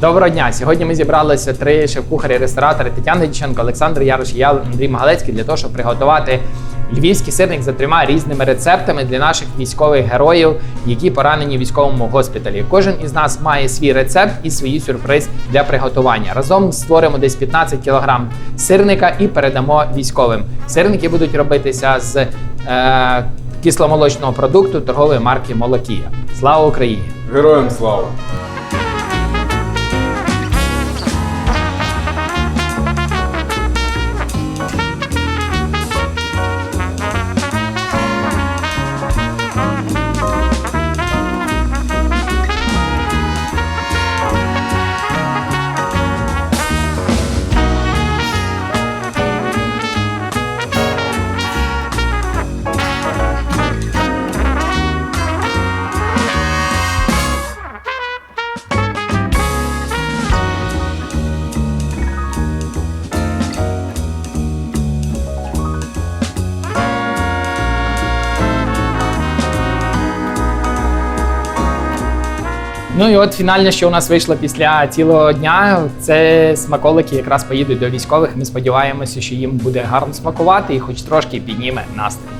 Доброго дня! Сьогодні ми зібралися три шеф-кухарі, ресторатори Тетяна Діченко, Олександр Ярош і я Андрій Магалецький для того, щоб приготувати львівський сирник за трьома різними рецептами для наших військових героїв, які поранені в військовому госпіталі. Кожен із нас має свій рецепт і свій сюрприз для приготування. Разом створимо десь 15 кг сирника і передамо військовим. Сирники будуть робитися з е, кисломолочного продукту торгової марки Молокія. Слава Україні! Героям слава! Ну і от фінальне, що у нас вийшло після цілого дня, це смаколики якраз поїдуть до військових. Ми сподіваємося, що їм буде гарно смакувати і хоч трошки підніме настрій.